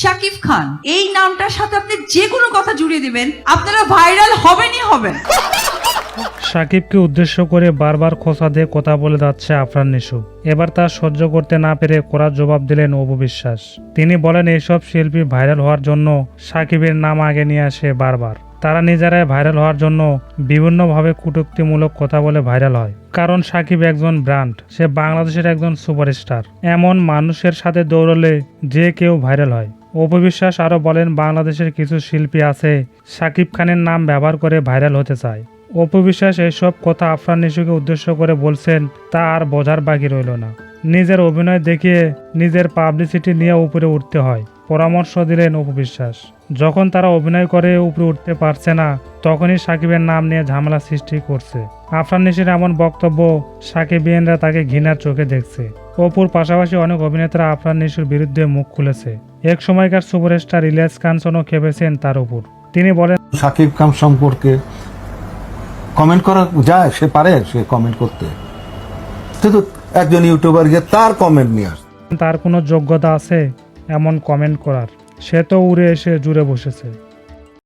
শাকিব খান, এই নামটার সাথে আপনি যে কোনো কথা জুড়ে দিবেন, আপনারা ভাইরাল হবেনই হবেন। সাকিবকে উদ্দেশ্য করে বারবার খোসা দিয়ে কথা বলে যাচ্ছে আফরান নিশু। এবার তা সহ্য করতে না পেরে কড়া জবাব দিলেন অপু বিশ্বাস। তিনি বলেন এইসব শিল্পী ভাইরাল হওয়ার জন্য সাকিবের নাম আগে নিয়ে আসে বারবার। তারা নিজেরাই ভাইরাল হওয়ার জন্য বিভিন্নভাবে কটূক্তিমূলক কথা বলে ভাইরাল হয়। কারণ সাকিব একজন ব্র্যান্ড, সে বাংলাদেশের একজন সুপারস্টার। এমন মানুষের সাথে দৌড়লে যে কেউ ভাইরাল হয়। অপবিশ্বাস আরও বলেন, বাংলাদেশের কিছু শিল্পী আছে, সাকিব খানের নাম ব্যবহার করে ভাইরাল হতে চায়। অপবিশ্বাস এসব কথা আফরান নিশুকে উদ্দেশ্য করে বলছেন, তা আর বোঝার বাকি রইল না। নিজের অভিনয় দেখিয়ে নিজের পাবলিসিটি নিয়ে উপরে উঠতে হয়, পরামর্শ দিলেন অপবিশ্বাস। যখন তারা অভিনয় করে উপরে উঠতে পারছে না, তখনই সাকিবের নাম নিয়ে ঝামেলা সৃষ্টি করছে। আফরান নিশির এমন বক্তব্য সাকিবিয়ানরা তাকে ঘৃণার চোখে দেখছে। অপুর পাশাপাশি অনেক অভিনেতারা আফরান নিশুর বিরুদ্ধে মুখ খুলেছে। এক সময়কার সুপারস্টার ইলিয়াস কাঞ্চনও খেপেছেন তার উপর। তিনি বলেন সাকিব খান সম্পর্কে কমেন্ট করা যায় সে পারে সে কমেন্ট করতে। কিন্তু একজন ইউটিউবার গিয়ে তার কমেন্ট নিয়ে আসে। তার কোনো যোগ্যতা আছে এমন কমেন্ট করার? সে তো উড়ে এসে জুড়ে বসেছে।